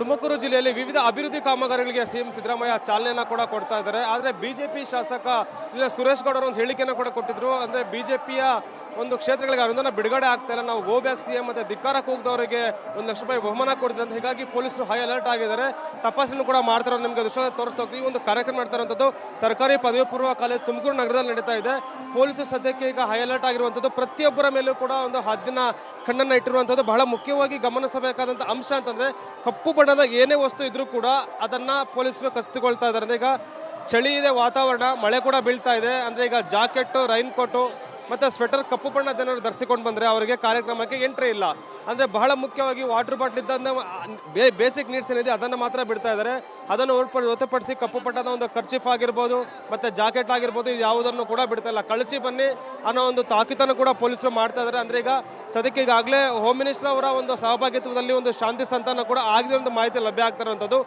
ತುಮಕೂರು ಜಿಲ್ಲೆಯಲ್ಲಿ ವಿವಿಧ ಅಭಿವೃದ್ಧಿ ಕಾಮಗಾರಿಗಳಿಗೆ ಸಿಎಂ ಸಿದ್ದರಾಮಯ್ಯ ಚಾಲನೆಯನ್ನು ಕೂಡ ಕೊಡ್ತಾ ಇದ್ದಾರೆ. ಆದರೆ ಬಿಜೆಪಿ ಶಾಸಕ ಇಲ್ಲ ಸುರೇಶ್ ಗೌಡರು ಒಂದು ಹೇಳಿಕೆಯನ್ನು ಕೂಡ ಕೊಟ್ಟಿದ್ರು. ಜೆ ಬಿಜೆಪಿಯ ಒಂದು ಕ್ಷೇತ್ರಗಳಿಗೆ ಅನುದಾನ ಬಿಡುಗಡೆ ಆಗ್ತಾ ಇಲ್ಲ. ನಾವು ಗೋ ಸಿ ಸಿಎಂ ಮತ್ತೆ ಧಿಕ್ಕಾರಕ್ಕೆ ಹೋಗದವರಿಗೆ ಒಂದು ಲಕ್ಷ ರೂಪಾಯಿ ಬಹುಮಾನ ಕೊಡ್ತಾರೆ ಅಂತ ಹೀಗಾಗಿ ಪೊಲೀಸರು ಹೈ ಅಲರ್ಟ್ ಆಗಿದ್ದಾರೆ. ತಪಾಸಣೆ ಕೂಡ ಮಾಡ್ತಾರೆ ನಿಮಗೆ ದೃಶ್ಯ ತೋರಿಸ್ತಾ ಹೋಗ್ತೀವಿ. ಒಂದು ಕಾರ್ಯಕ್ರಮ ಮಾಡ್ತಾರಂಥದ್ದು ಸರ್ಕಾರಿ ಪದವಿ ಪೂರ್ವ ಕಾಲೇಜು ತುಮಕೂರು ನಗರದಲ್ಲಿ ನಡೀತಾ ಇದೆ. ಪೊಲೀಸರು ಸದ್ಯಕ್ಕೆ ಈಗ ಹೈ ಅಲರ್ಟ್ ಆಗಿರುವಂಥದ್ದು. ಪ್ರತಿಯೊಬ್ಬರ ಮೇಲೂ ಕೂಡ ಒಂದು ಹದ್ದಿನ ಕಣ್ಣನ್ನು ಇಟ್ಟಿರುವಂಥದ್ದು. ಬಹಳ ಮುಖ್ಯವಾಗಿ ಗಮನಿಸಬೇಕಾದಂಥ ಅಂಶ ಅಂತಂದರೆ ಕಪ್ಪು ಬಣ್ಣದ ಏನೇ ವಸ್ತು ಇದ್ರೂ ಕೂಡ ಅದನ್ನು ಪೊಲೀಸರು ಕಸಿದುಕೊಳ್ತಾ ಇದ್ದಾರೆ. ಅಂದ್ರೆ ಈಗ ಚಳಿ ಇದೆ ವಾತಾವರಣ, ಮಳೆ ಕೂಡ ಬೀಳ್ತಾ ಇದೆ. ಅಂದರೆ ಈಗ ಜಾಕೆಟ್ಟು ರೈನ್ ಕೋಟು ಮತ್ತೆ ಸ್ವೆಟರ್ ಕಪ್ಪು ಬಣ್ಣದ ಏನಾದ್ರು ಧರಿಸಿಕೊಂಡು ಬಂದರೆ ಅವರಿಗೆ ಕಾರ್ಯಕ್ರಮಕ್ಕೆ ಎಂಟ್ರಿ ಇಲ್ಲ. ಅಂದರೆ ಬಹಳ ಮುಖ್ಯವಾಗಿ ವಾಟರ್ ಬಾಟ್ಲ್ ಇದ್ದಂಥ ಬೇಸಿಕ್ ನೀಡ್ಸ್ ಏನಿದೆ ಅದನ್ನು ಮಾತ್ರ ಬಿಡ್ತಾ ಇದ್ದಾರೆ. ಅದನ್ನು ಹೊರಪಡಿ ಹೊರತುಪಡಿಸಿ ಕಪ್ಪು ಬಣ್ಣದ ಒಂದು ಖರ್ಚಿಫ್ ಆಗಿರ್ಬೋದು, ಮತ್ತು ಜಾಕೆಟ್ ಆಗಿರ್ಬೋದು, ಇದು ಯಾವುದನ್ನು ಕೂಡ ಬಿಡ್ತಾ ಇಲ್ಲ. ಕಳಚಿ ಬನ್ನಿ ಅನ್ನೋ ಒಂದು ತಾಕೀತನ್ನು ಕೂಡ ಪೊಲೀಸರು ಮಾಡ್ತಾ ಇದ್ದಾರೆ. ಅಂದ್ರೆ ಈಗ ಸದ್ಯಕ್ಕೆ ಈಗಾಗಲೇ ಹೋಮ್ ಮಿನಿಸ್ಟರ್ ಅವರ ಒಂದು ಸಹಭಾಗಿತ್ವದಲ್ಲಿ ಒಂದು ಶಾಂತಿ ಸಂತಾನ ಕೂಡ ಆಗಿದೆ ಒಂದು ಮಾಹಿತಿ ಲಭ್ಯ ಆಗ್ತಾ ಇರುವಂಥದ್ದು.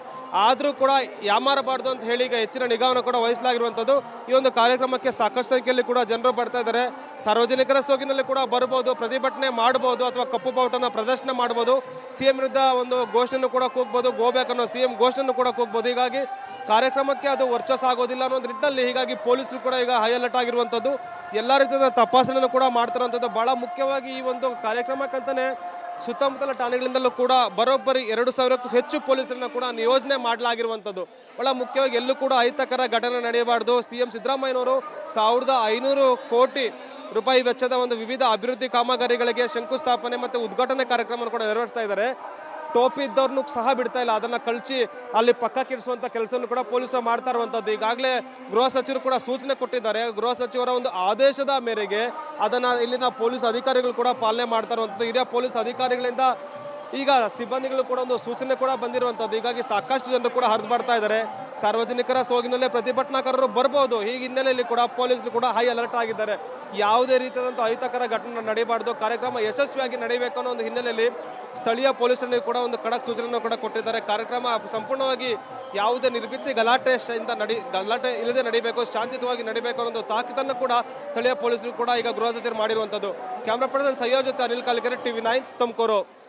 ಆದರೂ ಕೂಡ ಯಾಮಾರಬಾರ್ದು ಅಂತ ಹೇಳಿ ಈಗ ಹೆಚ್ಚಿನ ನಿಗಾವನ್ನು ಕೂಡ ವಹಿಸಲಾಗಿರುವಂಥದ್ದು. ಈ ಒಂದು ಕಾರ್ಯಕ್ರಮಕ್ಕೆ ಸಾಕಷ್ಟು ಸಂಖ್ಯೆಯಲ್ಲಿ ಕೂಡ ಜನರು ಬರ್ತಾ ಇದ್ದಾರೆ. ಸಾರ್ವಜನಿಕರ ಸೋಗಿನಲ್ಲಿ ಕೂಡ ಬರ್ಬೋದು, ಪ್ರತಿಭಟನೆ ಮಾಡ್ಬೋದು ಅಥವಾ ಕಪ್ಪು ಬಾವುಟನ ಪ್ರದರ್ಶನ ಮಾಡ್ಬೋದು. ಸಿಎಂ ವಿರುದ್ಧ ಒಂದು ಘೋಷಣೆಯನ್ನು ಕೂಡ ಕೂಗ್ಬೋದು ಗೋಬ್ಯಾಕ್ ಅನ್ನೋ ಸಿಎಂ ಘೋಷಣೆಯನ್ನು ಕೂಡ ಕೂಗ್ಬೋದು. ಹೀಗಾಗಿ ಕಾರ್ಯಕ್ರಮಕ್ಕೆ ಅದು ವರ್ಚಸ್ ಆಗೋದಿಲ್ಲ ಅನ್ನೋ ನಿಟ್ಟಿನಲ್ಲಿ ಹೀಗಾಗಿ ಪೊಲೀಸರು ಕೂಡ ಈಗ ಹೈ ಅಲರ್ಟ್ ಆಗಿರುವಂಥದ್ದು. ಎಲ್ಲ ರೀತಿಯ ತಪಾಸಣೆಯನ್ನು ಕೂಡ ಮಾಡ್ತಿರೋಂಥದ್ದು ಬಹಳ ಮುಖ್ಯವಾಗಿ ಈ ಒಂದು ಕಾರ್ಯಕ್ರಮಕ್ಕಂತಲೇ ಸುತ್ತಮುತ್ತಲ ಠಾಣೆಗಳಿಂದಲೂ ಕೂಡ ಬರೋಬ್ಬರಿ ಎರಡು ಸಾವಿರಕ್ಕೂ ಹೆಚ್ಚು ಪೊಲೀಸರನ್ನು ಕೂಡ ನಿಯೋಜನೆ ಮಾಡಲಾಗಿರುವಂಥದ್ದು. ಬಹಳ ಮುಖ್ಯವಾಗಿ ಎಲ್ಲೂ ಕೂಡ ಅಹಿತಕರ ಘಟನೆ ನಡೆಯಬಾರ್ದು. ಸಿಎಂ ಸಿದ್ದರಾಮಯ್ಯನವರು ಸಾವಿರದ ಐನೂರು ಕೋಟಿ ರೂಪಾಯಿ ವೆಚ್ಚದ ಒಂದು ವಿವಿಧ ಅಭಿವೃದ್ಧಿ ಕಾಮಗಾರಿಗಳಿಗೆ ಶಂಕುಸ್ಥಾಪನೆ ಮತ್ತು ಉದ್ಘಾಟನೆ ಕಾರ್ಯಕ್ರಮವನ್ನು ಕೂಡ ನೆರವೇರಿಸ್ತಾ ಇದ್ದಾರೆ. ಟೋಪಿ ಇದ್ದವ್ರನ್ನೂ ಸಹ ಬಿಡ್ತಾ ಇಲ್ಲ, ಅದನ್ನು ಕಳಿಸಿ ಅಲ್ಲಿ ಪಕ್ಕಕ್ಕಿರಿಸುವಂತ ಕೆಲಸವನ್ನು ಕೂಡ ಪೊಲೀಸರು ಮಾಡ್ತಾ ಇರುವಂಥದ್ದು ಈಗಾಗಲೇ ಗೃಹ ಸಚಿವರು ಕೂಡ ಸೂಚನೆ ಕೊಟ್ಟಿದ್ದಾರೆ. ಗೃಹ ಸಚಿವರ ಒಂದು ಆದೇಶದ ಮೇರೆಗೆ ಅದನ್ನು ಇಲ್ಲಿನ ಪೊಲೀಸ್ ಅಧಿಕಾರಿಗಳು ಕೂಡ ಪಾಲನೆ ಮಾಡ್ತಾ ಇರುವಂಥದ್ದು ಹಿರಿಯ ಪೊಲೀಸ್ ಅಧಿಕಾರಿಗಳಿಂದ ಈಗ ಸಿಬ್ಬಂದಿಗಳು ಕೂಡ ಒಂದು ಸೂಚನೆ ಕೂಡ ಬಂದಿರುವಂಥದ್ದು. ಹೀಗಾಗಿ ಸಾಕಷ್ಟು ಜನರು ಕೂಡ ಹರಿದು ಬರ್ತಾ ಇದ್ದಾರೆ. ಸಾರ್ವಜನಿಕರ ಸೋಗಿನಲ್ಲೇ ಪ್ರತಿಭಟನಾಕಾರರು ಬರ್ಬೋದು. ಹೀಗೆ ಹಿನ್ನೆಲೆಯಲ್ಲಿ ಕೂಡ ಪೊಲೀಸರು ಕೂಡ ಹೈ ಅಲರ್ಟ್ ಆಗಿದ್ದಾರೆ. ಯಾವುದೇ ರೀತಿಯಾದಂಥ ಅಹಿತಕರ ಘಟನೆ ನಡೀಬಾರ್ದು. ಕಾರ್ಯಕ್ರಮ ಯಶಸ್ವಿಯಾಗಿ ನಡೆಯಬೇಕು ಅನ್ನೋ ಒಂದು ಹಿನ್ನೆಲೆಯಲ್ಲಿ ಸ್ಥಳೀಯ ಪೊಲೀಸರಿಗೆ ಕೂಡ ಒಂದು ಖಡಕ್ ಸೂಚನೆಯನ್ನು ಕೂಡ ಕೊಟ್ಟಿದ್ದಾರೆ. ಕಾರ್ಯಕ್ರಮ ಸಂಪೂರ್ಣವಾಗಿ ಯಾವುದೇ ನಿರ್ಭೀತಿ ಗಲಾಟೆ ಶ- ಇಂದ ನಡಿ, ಗಲಾಟೆ ಇಲ್ಲದೆ ನಡೀಬೇಕು, ಶಾಂತಿಯುತವಾಗಿ ನಡೀಬೇಕು ಅನ್ನೋ ಒಂದು ತಾಕೀತನ್ನು ಕೂಡ ಸ್ಥಳೀಯ ಪೊಲೀಸರು ಕೂಡ ಈಗ ಗೃಹ ಸಚಿವರು ಮಾಡಿರುವಂಥದ್ದು. ಕ್ಯಾಮ್ರಾ ಪರ್ಸನ್ ಸಯ್ಯೋ ಜೊತೆ ಅನಿಲ್ ಕಾಲಿಕೆರೆ, ಟಿವಿ ನೈನ್ ತುಮಕೂರು.